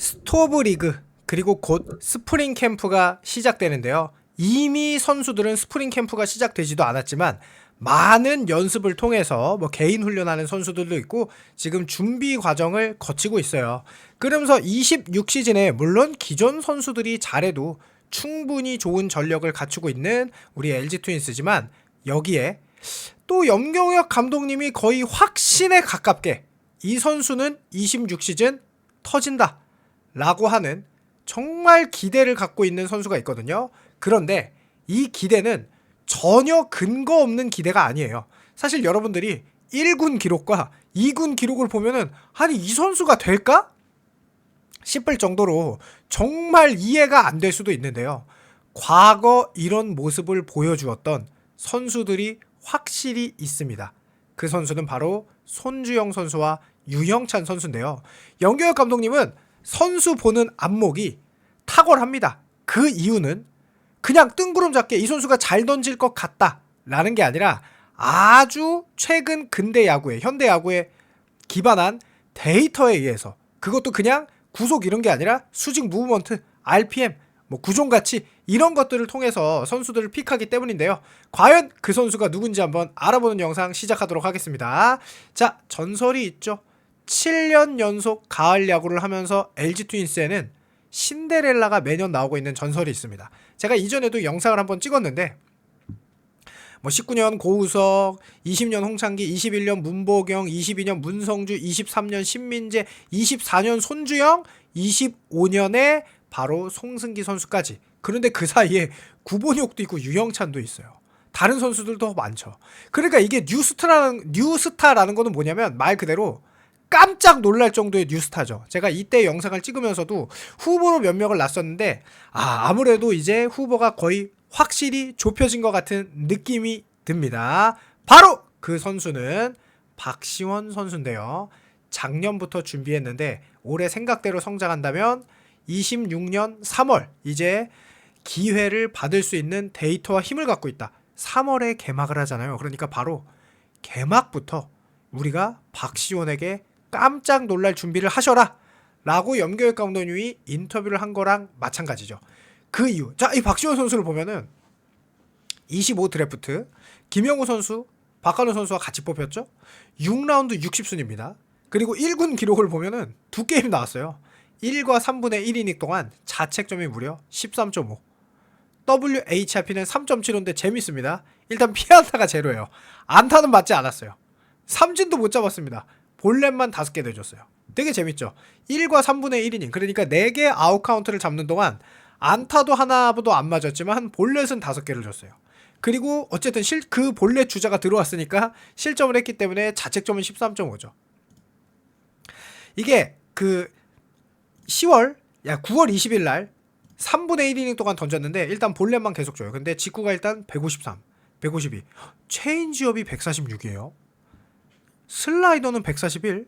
스토브 리그 그리고 곧 스프링 캠프가 시작되는데요. 이미 선수들은 스프링 캠프가 시작되지도 않았지만 많은 연습을 통해서 뭐 개인 훈련하는 선수들도 있고 지금 준비 과정을 거치고 있어요. 그러면서 26시즌에 물론 기존 선수들이 잘해도 충분히 좋은 전력을 갖추고 있는 우리 LG 트윈스지만 여기에 또 염경혁 감독님이 거의 확신에 가깝게 이 선수는 26시즌 터진다 라고 하는 정말 기대를 갖고 있는 선수가 있거든요. 그런데 이 기대는 전혀 근거 없는 기대가 아니에요. 사실 여러분들이 1군 기록과 2군 기록을 보면은 아니 이 선수가 될까? 싶을 정도로 정말 이해가 안 될 수도 있는데요. 과거 이런 모습을 보여주었던 선수들이 확실히 있습니다. 그 선수는 바로 손주영 선수와 유영찬 선수인데요. 영규혁 감독님은 선수 보는 안목이 탁월합니다. 그 이유는 그냥 뜬구름 잡게 이 선수가 잘 던질 것 같다라는 게 아니라 아주 최근 근대 야구에 현대 야구에 기반한 데이터에 의해서 그것도 그냥 구속 이런 게 아니라 수직 무브먼트, RPM, 뭐 구종 가치 이런 것들을 통해서 선수들을 픽하기 때문인데요. 과연 그 선수가 누군지 한번 알아보는 영상 시작하도록 하겠습니다. 자, 전설이 있죠. 7년 연속 가을 야구를 하면서 LG 트윈스에는 신데렐라가 매년 나오고 있는 전설이 있습니다. 제가 이전에도 영상을 한번 찍었는데 뭐 19년 고우석, 20년 홍창기, 21년 문보경, 22년 문성주, 23년 신민재, 24년 손주영, 25년에 바로 송승기 선수까지. 그런데 그 사이에 구본혁도 있고 유영찬도 있어요. 다른 선수들도 많죠. 그러니까 이게 뉴스타라는 뉴스타라는 거는 뭐냐면 말 그대로 깜짝 놀랄 정도의 뉴스타죠. 제가 이때 영상을 찍으면서도 후보로 몇 명을 놨었는데 아 아무래도 이제 후보가 거의 확실히 좁혀진 것 같은 느낌이 듭니다. 바로 그 선수는 박시원 선수인데요. 작년부터 준비했는데 올해 생각대로 성장한다면 26년 3월 이제 기회를 받을 수 있는 데이터와 힘을 갖고 있다. 3월에 개막을 하잖아요. 그러니까 바로 개막부터 우리가 박시원에게 깜짝 놀랄 준비를 하셔라. 라고 염교육 감독님이 인터뷰를 한 거랑 마찬가지죠. 그 이유. 자, 이 박시원 선수를 보면은 25 드래프트 김영우 선수, 박한호 선수와 같이 뽑혔죠. 6라운드 60순입니다. 그리고 1군 기록을 보면은 두 게임 나왔어요. 1과 3분의 1이닝 동안 자책점이 무려 13.5. WHIP는 3.75인데 재밌습니다. 일단 피안타가 제로예요. 안타는 맞지 않았어요. 삼진도 못 잡았습니다. 볼넷만 5개 내줬어요. 되게 재밌죠. 1과 3분의 1이닝. 그러니까 4개 아웃 카운트를 잡는 동안 안타도 하나도 안 맞았지만 볼넷은 5개를 줬어요. 그리고 어쨌든 실, 그 볼넷 주자가 들어왔으니까 실점을 했기 때문에 자책점은 13.5죠. 이게 그 10월, 야 9월 20일 날 3분의 1이닝 동안 던졌는데 일단 볼넷만 계속 줘요. 근데 직구가 일단 153, 152. 체인지업이 146이에요. 슬라이더는 141,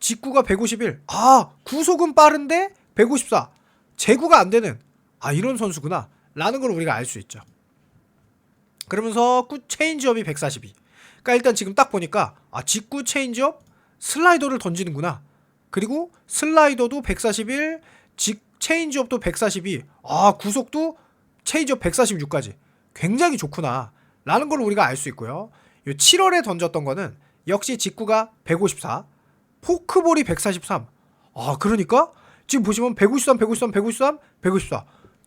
직구가 151. 아, 구속은 빠른데 154. 제구가 안 되는 아, 이런 선수구나. 라는 걸 우리가 알 수 있죠. 그러면서 꾸 체인지업이 142. 그러니까 일단 지금 딱 보니까 아, 직구 체인지업 슬라이더를 던지는구나. 그리고 슬라이더도 141, 직 체인지업도 142. 아, 구속도 체인지업 146까지. 굉장히 좋구나. 라는 걸 우리가 알 수 있고요. 요 7월에 던졌던 거는 역시 직구가 154, 포크볼이 143. 아, 그러니까 지금 보시면 153, 153, 153, 154.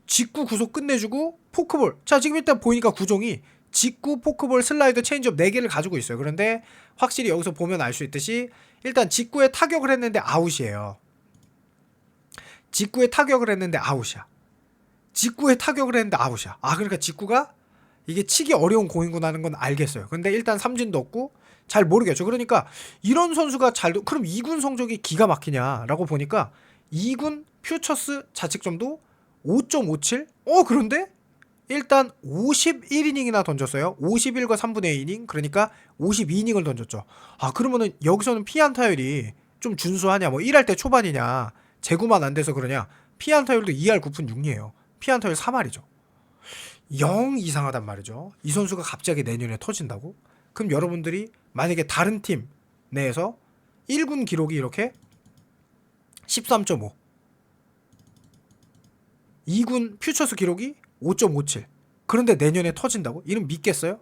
직구 구속 끝내주고 포크볼. 자, 지금 일단 보니까 구종이 직구, 포크볼, 슬라이더, 체인지업 4개를 가지고 있어요. 그런데 확실히 여기서 보면 알 수 있듯이 일단 직구에 타격을 했는데 아웃이에요. 직구에 타격을 했는데 아웃이야. 직구에 타격을 했는데 아웃이야. 아, 그러니까 직구가 이게 치기 어려운 공이구나 하는 건 알겠어요. 근데 일단 삼진도 없고 잘 모르겠죠. 그러니까 이런 선수가 잘 그럼 2군 성적이 기가 막히냐라고 보니까 2군 퓨처스 자책점도 5.57? 어 그런데 일단 51이닝이나 던졌어요. 51과 3분의 2이닝 그러니까 52이닝을 던졌죠. 아 그러면은 여기서는 피안타율이 좀 준수하냐 뭐 1할 때 초반이냐 재구만 안 돼서 그러냐 피안타율도 2할 9푼 6리에요. 피안타율 3할이죠. 영 이상하단 말이죠. 이 선수가 갑자기 내년에 터진다고? 그럼 여러분들이 만약에 다른 팀 내에서 1군 기록이 이렇게 13.5 2군 퓨처스 기록이 5.57. 그런데 내년에 터진다고? 이는 믿겠어요?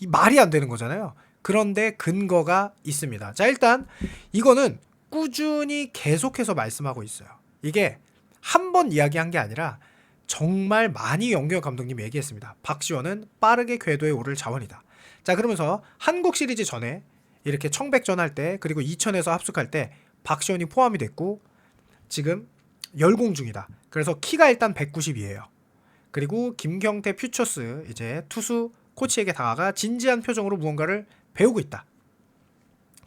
이 말이 안 되는 거잖아요. 그런데 근거가 있습니다. 자, 일단 이거는 꾸준히 계속해서 말씀하고 있어요. 이게 한 번 이야기한 게 아니라 정말 많이 영경 감독님이 얘기했습니다. 박시원은 빠르게 궤도에 오를 자원이다. 자, 그러면서 한국 시리즈 전에 이렇게 청백전 할 때 그리고 이천에서 합숙할 때 박시원이 포함이 됐고 지금 열공 중이다. 그래서 키가 일단 190이에요. 그리고 김경태 퓨처스 이제 투수 코치에게 다가가 진지한 표정으로 무언가를 배우고 있다.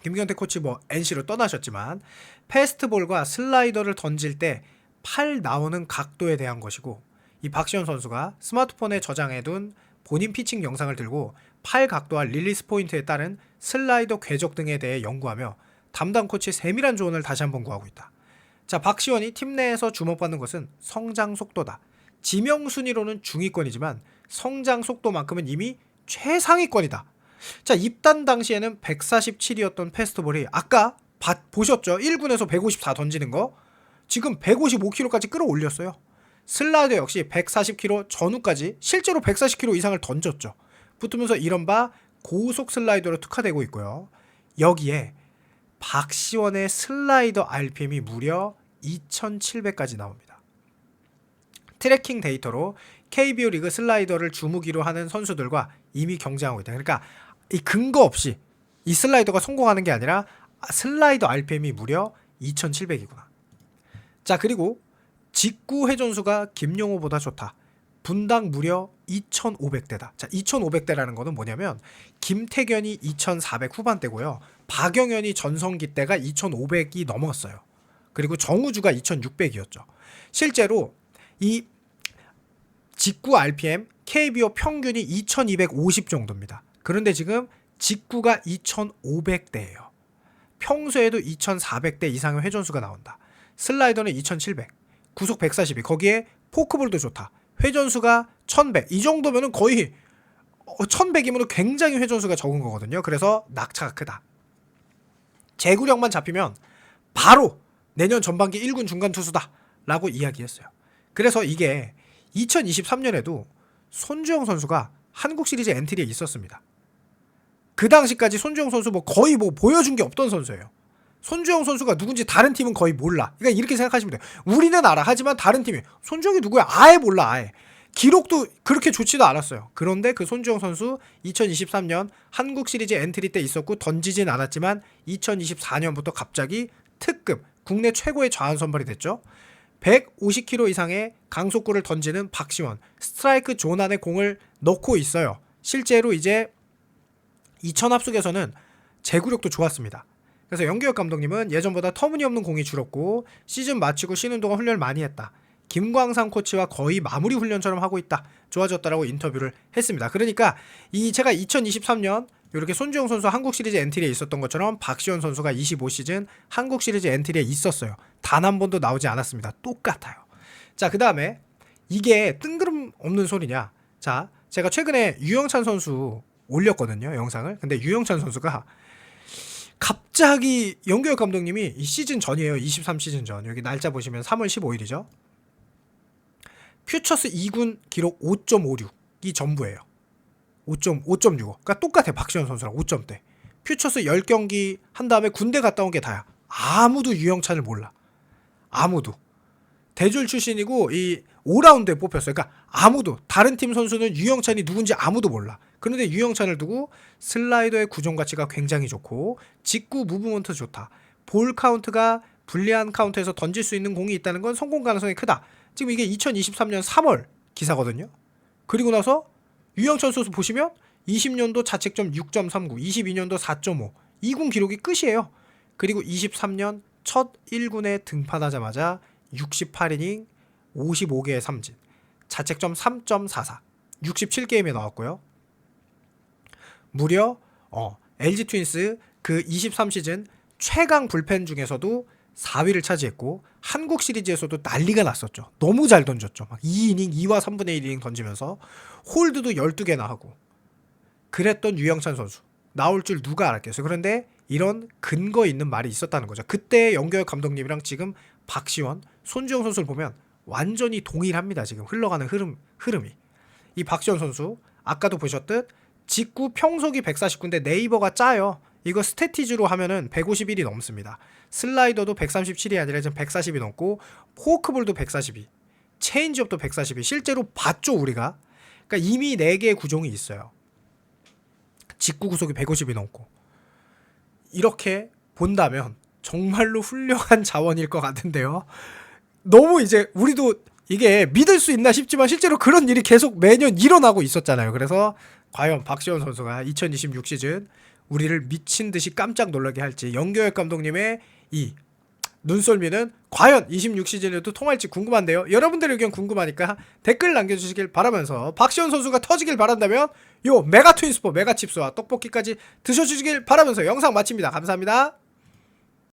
김경태 코치 뭐 NC로 떠나셨지만 패스트볼과 슬라이더를 던질 때 팔 나오는 각도에 대한 것이고 이 박시현 선수가 스마트폰에 저장해둔 본인 피칭 영상을 들고 팔 각도와 릴리스 포인트에 따른 슬라이더 궤적 등에 대해 연구하며 담당 코치의 세밀한 조언을 다시 한번 구하고 있다. 자, 박시원이 팀 내에서 주목받는 것은 성장 속도다. 지명 순위로는 중위권이지만 성장 속도만큼은 이미 최상위권이다. 자, 입단 당시에는 147이었던 패스트볼이 아까 봤- 보셨죠? 1군에서 154 던지는 거. 지금 155km까지 끌어올렸어요. 슬라이더 역시 140km 전후까지 실제로 140km 이상을 던졌죠. 붙으면서 이른바 고속 슬라이더로 특화되고 있고요. 여기에 박시원의 슬라이더 RPM이 무려 2700까지 나옵니다. 트래킹 데이터로 KBO 리그 슬라이더를 주무기로 하는 선수들과 이미 경쟁하고 있다. 그러니까 이 근거 없이 이 슬라이더가 성공하는 게 아니라 아, 슬라이더 RPM이 무려 2700이구나. 자, 그리고 직구 회전수가 김용호보다 좋다. 분당 무려 2,500대다. 자, 2,500대라는 거는 뭐냐면 김태견이 2,400 후반대고요. 박영현이 전성기 때가 2,500이 넘었어요. 그리고 정우주가 2,600이었죠. 실제로 이 직구 RPM KBO 평균이 2,250 정도입니다. 그런데 지금 직구가 2,500대예요. 평소에도 2,400대 이상의 회전수가 나온다. 슬라이더는 2,700, 구속 142. 거기에 포크볼도 좋다. 회전수가 1,100. 이 정도면은 거의 1,100이면 굉장히 회전수가 적은 거거든요. 그래서 낙차가 크다. 제구력만 잡히면 바로 내년 전반기 1군 중간 투수다 라고 이야기했어요. 그래서 이게 2023년에도 손주영 선수가 한국 시리즈 엔트리에 있었습니다. 그 당시까지 손주영 선수 뭐 거의 뭐 보여준 게 없던 선수예요. 손주영 선수가 누군지 다른 팀은 거의 몰라. 그러니까 이렇게 생각하시면 돼요. 우리는 알아. 하지만 다른 팀이 손주영이 누구야? 아예 몰라. 아예. 기록도 그렇게 좋지도 않았어요. 그런데 그 손주영 선수 2023년 한국 시리즈 엔트리 때 있었고 던지진 않았지만 2024년부터 갑자기 특급 국내 최고의 좌완 선발이 됐죠. 150km 이상의 강속구를 던지는 박시원 스트라이크 존 안에 공을 넣고 있어요. 실제로 이제 이천 합숙에서는 제구력도 좋았습니다. 그래서 연기혁 감독님은 예전보다 터무니없는 공이 줄었고 시즌 마치고 쉬는 동안 훈련을 많이 했다. 김광상 코치와 거의 마무리 훈련처럼 하고 있다. 좋아졌다라고 인터뷰를 했습니다. 그러니까 이 제가 2023년 이렇게 손주영 선수 한국 시리즈 엔트리에 있었던 것처럼 박시원 선수가 25시즌 한국 시리즈 엔트리에 있었어요. 단 한 번도 나오지 않았습니다. 똑같아요. 자, 그 다음에 이게 뜬구름 없는 소리냐? 자, 제가 최근에 유영찬 선수 올렸거든요, 영상을. 근데 유영찬 선수가 갑자기 연교혁 감독님이 이 시즌 전이에요. 23 시즌 전. 여기 날짜 보시면 3월 15일이죠. 퓨처스 2군 기록 5.56이 전부예요. 5.5.65. 그러니까 똑같아. 박시현 선수랑 5점대. 퓨처스 10경기 한 다음에 군대 갔다 온 게 다야. 아무도 유영찬을 몰라. 아무도. 대졸 출신이고 이 5라운드에 뽑혔어요. 그러니까 아무도 다른 팀 선수는 유영찬이 누군지 아무도 몰라. 그런데 유영찬을 두고 슬라이더의 구종 가치가 굉장히 좋고 직구 무브먼트 좋다. 볼 카운트가 불리한 카운트에서 던질 수 있는 공이 있다는 건 성공 가능성이 크다. 지금 이게 2023년 3월 기사거든요. 그리고 나서 유영찬 선수 보시면 20년도 자책점 6.39, 22년도 4.5, 2군 기록이 끝이에요. 그리고 23년 첫 1군에 등판하자마자 68이닝 55개의 삼진, 자책점 3.44, 67게임에 나왔고요. 무려 어, LG 트윈스 그 23시즌 최강 불펜 중에서도 4위를 차지했고 한국 시리즈에서도 난리가 났었죠. 너무 잘 던졌죠. 막 2이닝 2와 3분의 1이닝 던지면서 홀드도 12개나 하고 그랬던 유영찬 선수 나올 줄 누가 알았겠어요. 그런데 이런 근거 있는 말이 있었다는 거죠. 그때 연결 감독님이랑 지금 박시원, 손주영 선수를 보면 완전히 동일합니다. 지금 흘러가는 흐름 흐름이. 이 박시원 선수 아까도 보셨듯 직구 평속이 149인데 네이버가 짜요. 이거 스태티즈로 하면은 151이 넘습니다. 슬라이더도 137이 아니라 지금 140이 넘고 포크볼도 142, 체인지업도 142. 실제로 봤죠 우리가. 그러니까 이미 4개의 구종이 있어요. 직구 구속이 150이 넘고 이렇게 본다면 정말로 훌륭한 자원일 것 같은데요. 너무 이제 우리도 이게 믿을 수 있나 싶지만 실제로 그런 일이 계속 매년 일어나고 있었잖아요. 그래서 과연 박시원 선수가 2026 시즌 우리를 미친 듯이 깜짝 놀라게 할지 영교혁 감독님의 이 눈썰미는 과연 26 시즌에도 통할지 궁금한데요. 여러분들의 의견 궁금하니까 댓글 남겨주시길 바라면서 박시원 선수가 터지길 바란다면 요 메가 트윈스포 메가 칩스와 떡볶이까지 드셔주시길 바라면서 영상 마칩니다. 감사합니다.